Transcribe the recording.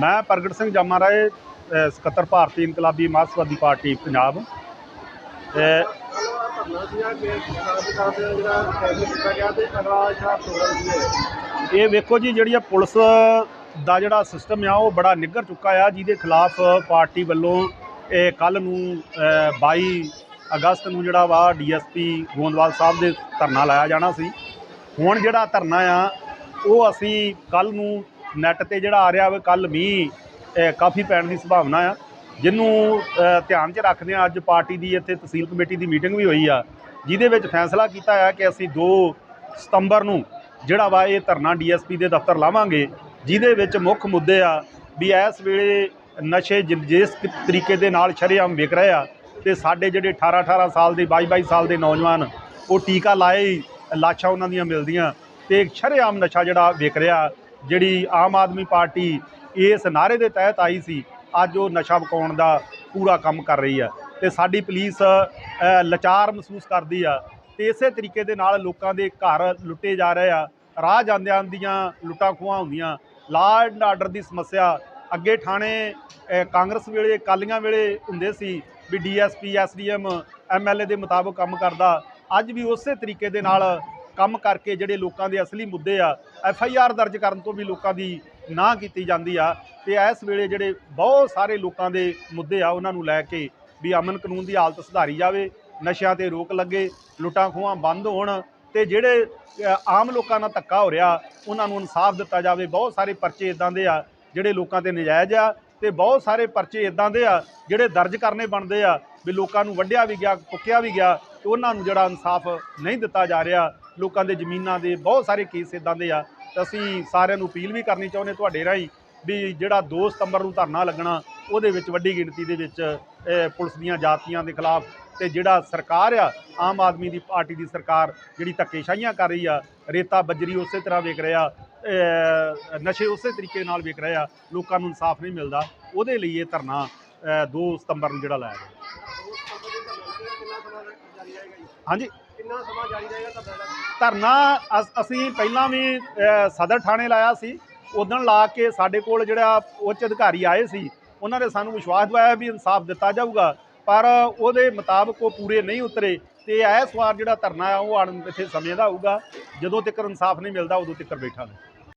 ਮੈਂ ਪ੍ਰਗਟ ਸਿੰਘ ਜਾਮਾ ਰਾਏ ਸਕੱਤਰ ਭਾਰਤੀ ਇਨਕਲਾਬੀ ਮਾਰਕਸਵਾਦੀ ਪਾਰਟੀ ਪੰਜਾਬ। ਇਹ ਵੇਖੋ ਜੀ ਜਿਹੜੀ ਪੁਲਿਸ ਦਾ ਜਿਹੜਾ ਸਿਸਟਮ ਆ ਉਹ ਬੜਾ ਨਿੱਘਰ ਚੁੱਕਾ ਆ ਜਿਹਦੇ ਖਿਲਾਫ ਪਾਰਟੀ ਵੱਲੋਂ ਇਹ ਕੱਲ ਨੂੰ ਅ, 22 ਅਗਸਤ ਨੂੰ ਜਿਹੜਾ ਵਾ ਡੀਐਸਪੀ ਗੋਂਦਵਾਲ ਸਾਹਿਬ ਦੇ ਧਰਨਾ ਲਾਇਆ ਜਾਣਾ ਸੀ। ਹੁਣ ਜਿਹੜਾ ਧਰਨਾ ਆ ਉਹ ਅਸੀਂ ਕੱਲ ਨੂੰ ਨੈੱਟ ਤੇ ਜਿਹੜਾ ਆ ਰਿਹਾ ਵਾ ਕੱਲ ਮੀਂਹ ਕਾਫੀ ਪੈਣ ਦੀ ਸੰਭਾਵਨਾ ਆ। ਜਿਹਨੂੰ ਧਿਆਨ 'ਚ ਰੱਖਦੇ ਆ, ਅੱਜ ਪਾਰਟੀ ਦੀ ਇੱਥੇ ਤਹਿਸੀਲ ਕਮੇਟੀ ਦੀ ਮੀਟਿੰਗ ਵੀ ਹੋਈ ਆ, ਜਿਹਦੇ ਵਿੱਚ ਫੈਸਲਾ ਕੀਤਾ ਆ ਕਿ ਅਸੀਂ 2 ਸਤੰਬਰ ਨੂੰ ਜਿਹੜਾ ਵਾ ਇਹ ਧਰਨਾ ਡੀਐਸਪੀ ਦੇ ਦਫ਼ਤਰ ਲਾਵਾਂਗੇ, ਜਿਹਦੇ ਵਿੱਚ ਮੁੱਖ ਮੁੱਦੇ ਆ ਵੀ ਇਸ ਵੇਲੇ ਨਸ਼ੇ ਜਿ- ਜਿਸ ਤਰੀਕੇ ਦੇ ਨਾਲ ਸ਼ਰੇਆਮ ਵਿਕ ਰਹੇ ਆ ਤੇ ਸਾਡੇ ਜਿਹੜੇ 18 18 ਸਾਲ ਦੇ 22 22 ਸਾਲ ਦੇ ਨੌਜਵਾਨ, ਉਹ ਟੀਕਾ ਲਾਏ, ਲਾਸ਼ਾਂ ਉਹਨਾਂ ਦੀਆਂ ਮਿਲਦੀਆਂ ਤੇ ਸ਼ਰੇਆਮ ਨਸ਼ਾ ਜਿਹੜਾ ਵਿਕ ਰਿਹਾ ਜਿਹੜੀ ਆਮ ਆਦਮੀ ਪਾਰਟੀ ਇਸ ਨਾਰੇ ਦੇ ਤਹਿਤ ਆਈ ਸੀ ਅੱਜ ਉਹ ਨਸ਼ਾ ਵਿਕਾਉਣ ਦਾ ਪੂਰਾ ਕੰਮ ਕਰ ਰਹੀ ਆ ਤੇ ਸਾਡੀ ਪੁਲਿਸ ਅ, ਲਾਚਾਰ ਮਹਿਸੂਸ ਕਰਦੀ ਆ ਤੇ ਇਸੇ ਤਰੀਕੇ ਦੇ ਨਾਲ ਲੋਕਾਂ ਦੇ ਘਰ ਲੁੱਟੇ ਜਾ ਰਹੇ ਆ। ਰਾਹ ਜਾਂਦਿਆਂ ਦੀਆਂ ਲੁੱਟਾਂ ਖੋਹਾਂ ਹੁੰਦੀਆਂ। ਲਾ ਐਂਡ ਆਰਡਰ ਦੀ ਸਮੱਸਿਆ ਅੱਗੇ ਥਾਣੇ ਕਾਂਗਰਸ ਵੇਲੇ ਕਾਲੀਆਂ ਵੇਲੇ ਹੁੰਦੇ ਸੀ ਵੀ ਡੀਐਸਪੀ ਐਸਡੀਐਮ ਐਮਐਲਏ ਦੇ ਮੁਤਾਬਕ ਕੰਮ ਕਰਦਾ। ਅੱਜ ਵੀ ਉਸੇ ਤਰੀਕੇ ਦੇ ਨਾਲ ਕੰਮ ਕਰਕੇ ਜਿਹੜੇ ਲੋਕਾਂ ਦੇ ਅਸਲੀ ਮੁੱਦੇ ਆ, ਐਫ ਆਈ ਆਰ ਦਰਜ ਕਰਨ ਤੋਂ ਵੀ ਲੋਕਾਂ ਦੀ ਨਾ ਕੀਤੀ ਜਾਂਦੀ ਆ। ਤੇ ਇਸ ਵੇਲੇ ਜਿਹੜੇ ਬਹੁਤ ਸਾਰੇ ਲੋਕਾਂ ਦੇ ਮੁੱਦੇ ਆ, ਉਹਨਾਂ ਨੂੰ ਲੈ ਕੇ ਵੀ ਅਮਨ ਕਾਨੂੰਨ ਦੀ ਹਾਲਤ ਸੁਧਾਰੀ ਜਾਵੇ, ਨਸ਼ਿਆਂ ਤੇ ਰੋਕ ਲੱਗੇ, ਲੁੱਟਾਂ ਖੋਹਾਂ ਬੰਦ ਹੋਣ ਤੇ ਜਿਹੜੇ ਆਮ ਲੋਕਾਂ ਨਾਲ ਧੱਕਾ ਹੋ ਰਿਹਾ, ਉਹਨਾਂ ਨੂੰ ਇਨਸਾਫ ਦਿੱਤਾ ਜਾਵੇ। ਬਹੁਤ ਸਾਰੇ ਪਰਚੇ ਇਦਾਂ ਦੇ ਆ, ਜਿਹੜੇ ਲੋਕਾਂ ਤੇ ਨਜਾਇਜ਼ ਆ ਤੇ ਬਹੁਤ ਸਾਰੇ ਪਰਚੇ ਇਦਾਂ ਦੇ ਆ, ਜਿਹੜੇ ਦਰਜ ਕਰਨੇ ਬਣਦੇ ਆ, ਵੀ ਲੋਕਾਂ ਨੂੰ ਵੱਢਿਆ ਵੀ ਗਿਆ ਕੁੱਕਿਆ ਵੀ ਗਿਆ ਤੇ ਉਹਨਾਂ ਨੂੰ ਜਿਹੜਾ ਇਨਸਾਫ ਨਹੀਂ ਦਿੱਤਾ ਜਾ ਰਿਹਾ ਲੋਕਾਂ ਦੇ ਜ਼ਮੀਨਾਂ ਦੇ ਬਹੁਤ ਸਾਰੇ ਕੇਸ ਇਦਾਂ ਦੇ ਆ ਤੇ ਅਸੀਂ ਸਾਰਿਆਂ ਨੂੰ ਅਪੀਲ ਵੀ ਕਰਨੀ ਚਾਹੁੰਦੇ ਤੁਹਾਡੇ ਰਾਹੀਂ ਵੀ ਜਿਹੜਾ 2 ਸਤੰਬਰ ਨੂੰ ਧਰਨਾ ਲੱਗਣਾ ਉਹਦੇ ਵਿੱਚ ਵੱਡੀ ਗਿਣਤੀ ਦੇ ਵਿੱਚ ਪੁਲਿਸ ਦੀਆਂ ਜਾਤੀਆਂ ਦੇ ਖਿਲਾਫ ਤੇ ਜਿਹੜਾ ਸਰਕਾਰ ਆ ਆਮ ਆਦਮੀ ਦੀ ਪਾਰਟੀ ਦੀ ਸਰਕਾਰ ਜਿਹੜੀ ਧੱਕੇਸ਼ਾਹੀਆਂ ਕਰ ਰਹੀ ਆ ਰੇਤਾ ਬੱਜਰੀ ਉਸੇ ਤਰ੍ਹਾਂ ਵੇਖ ਰਿਹਾ ਨਸ਼ੇ ਉਸੇ ਤਰੀਕੇ ਨਾਲ ਵੇਖ ਰਿਹਾ ਲੋਕਾਂ ਨੂੰ ਇਨਸਾਫ ਨਹੀਂ ਮਿਲਦਾ ਉਹਦੇ ਲਈ ਇਹ ਧਰਨਾ ਅ, 2 ਸਤੰਬਰ ਨੂੰ ਜਿਹੜਾ ਲਾਇਆ ਗਿਆ। ਹਾਂਜੀ। ਕਿੰਨਾ ਸਮਾਂ ਜਾਰੀ ਰਹੇਗਾ ਧਰਨਾ ਧਰਨਾ ਅਸ- ਅਸੀਂ ਪਹਿਲਾਂ ਵੀ ਅ, ਸਦਰ ਥਾਣੇ ਲਾਇਆ ਸੀ। ਉਦੋਂ ਲਾ ਕੇ ਸਾਡੇ ਕੋਲ ਜਿਹੜਾ ਉੱਚ ਅਧਿਕਾਰੀ ਆਏ ਸੀ ਉਹਨਾਂ ਨੇ ਸਾਨੂੰ ਵਿਸ਼ਵਾਸ ਦਿਵਾਇਆ ਵੀ ਇਨਸਾਫ ਦਿੱਤਾ ਜਾਊਗਾ। ਪਰ ਉਹਦੇ ਮੁਤਾਬਕ ਉਹ ਪੂਰੇ ਨਹੀਂ ਉਤਰੇ ਤੇ ਇਸ ਵਾਰ ਜਿਹੜਾ ਧਰਨਾ ਆ ਉਹ ਅਣ ਇੱਥੇ ਸਮੇਂ ਦਾ ਹੋਊਗਾ ਜਦੋਂ ਤੱਕ ਇਨਸਾਫ ਨਹੀਂ ਮਿਲਦਾ ਉਦੋਂ ਤੱਕ ਬੈਠਾਂਗੇ